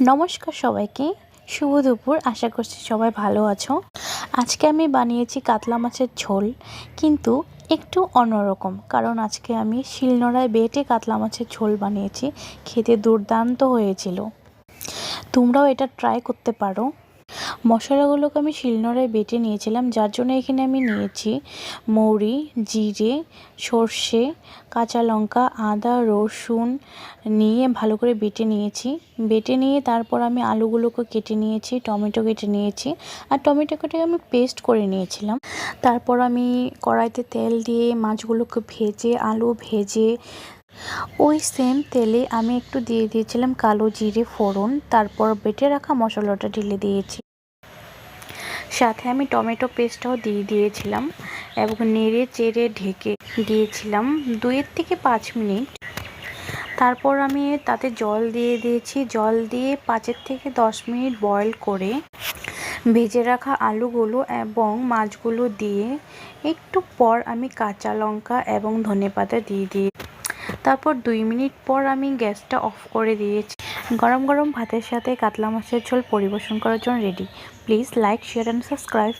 নমস্কার সবাইকে। শুভ দুপুর। আশা করছি সবাই ভালো আছো। আজকে আমি বানিয়েছি কাতলা মাছের ঝোল, কিন্তু একটু অন্যরকম, কারণ আজকে আমি শিলনোড়ায় বেটে কাতলা মাছের ঝোল বানিয়েছি। খেতে দুর্দান্ত হয়েছিল। তোমরাও এটা ট্রাই করতে পারো। মশলাগুলোকে আমি শিলনোড়ায় বেটে নিয়েছিলাম, যার জন্য এখানে আমি নিয়েছি মৌরি, জিরে, সর্ষে, কাঁচা লঙ্কা, আদা, রসুন নিয়ে ভালো করে বেটে নিয়েছি। বেটে নিয়ে তারপর আমি আলুগুলোকে কেটে নিয়েছি, টমেটো কেটে নিয়েছি আর টমেটো কেটে আমি পেস্ট করে নিয়েছিলাম। তারপর আমি কড়াইতে তেল দিয়ে মাছগুলোকে ভেজে, আলু ভেজে ওই সেম তেলে আমি একটু দিয়ে দিয়েছিলাম কালো জিরে ফোড়ন, তারপর বেটে রাখা মশলাটা ঢেলে দিয়েছি। সাথে আমি টমেটো পেস্টটাও দিয়ে দিয়েছিলাম এবং নেড়ে চেড়ে ঢেকে দিয়েছিলাম দুইয়ের থেকে পাঁচ মিনিট। তারপর আমি তাতে জল দিয়ে দিয়েছি। জল দিয়ে পাঁচের থেকে দশ মিনিট বয়ল করে ভেজে রাখা আলুগুলো এবং মাছগুলো দিয়ে একটু পর আমি কাঁচা লঙ্কা এবং ধনেপাতা দিয়ে দিয়ে তারপর দুই মিনিট পর আমি গ্যাসটা অফ করে দিয়েছি। গরম গরম ভাতের সাথে কাতলা মাছের ঝোল পরিবেশন করার জন্য ready please like share and subscribe